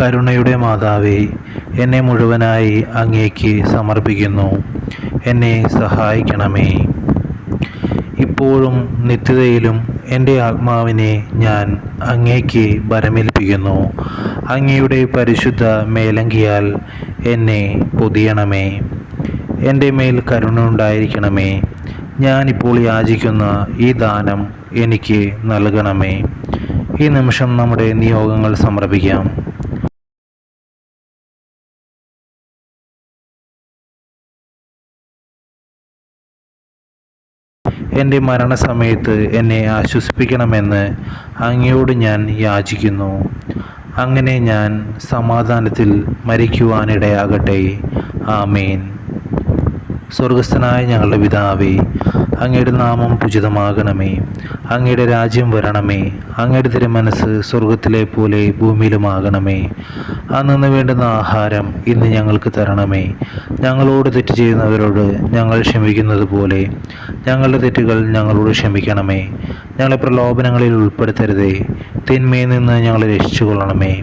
കരുണയുടെ മാതാവേ എന്നെ മുഴുവനായി അങ്ങേക്ക് സമർപ്പിക്കുന്നു. എന്നെ സഹായിക്കണമേ. ഇപ്പോഴും നിത്യതയിലും എന്റെ ആത്മാവിനെ ഞാൻ അങ്ങേക്ക് ഭരമേൽപ്പിക്കുന്നു. അങ്ങയുടെ പരിശുദ്ധ മേലങ്കിയാൽ എന്നെ പൊതിയണമേ. എന്റെ മേൽ കരുണ ഉണ്ടായിരിക്കണമേ. ഞാനിപ്പോൾ യാചിക്കുന്ന ഈ ദാനം എനിക്ക് നൽകണമേ. ഈ നിമിഷം നമ്മുടെ നിയോഗങ്ങൾ സമർപ്പിക്കാം. എന്റെ മരണസമയത്ത് എന്നെ ആശ്വസിപ്പിക്കണമെന്ന് അങ്ങയോട് ഞാൻ യാചിക്കുന്നു. അങ്ങനെ ഞാൻ സമാധാനത്തിൽ മരിക്കുവാനിടയാകട്ടെ. ആമേൻ. സ്വർഗസ്ഥനായ ഞങ്ങളുടെ പിതാവേ അങ്ങയുടെ നാമം പൂജിതമാകണമേ അങ്ങയുടെ രാജ്യം വരണമേ. അങ്ങയുടെ തിരുമനസ് സ്വർഗത്തിലെ പോലെ ഭൂമിയിലുമാകണമേ. അന്നു വേണ്ടുന്ന ആഹാരം ഇന്ന് ഞങ്ങൾക്ക് തരണമേ. ഞങ്ങളോട് തെറ്റ് ചെയ്യുന്നവരോട് ഞങ്ങൾ ക്ഷമിക്കുന്നത് പോലെ ഞങ്ങളുടെ തെറ്റുകൾ ഞങ്ങളോട് ക്ഷമിക്കണമേ. ഞങ്ങളെ പ്രലോഭനങ്ങളിൽ ഉൾപ്പെടുത്തരുതേ. തിന്മയിൽ നിന്ന് ഞങ്ങളെ രക്ഷിച്ചുകൊള്ളണമേ.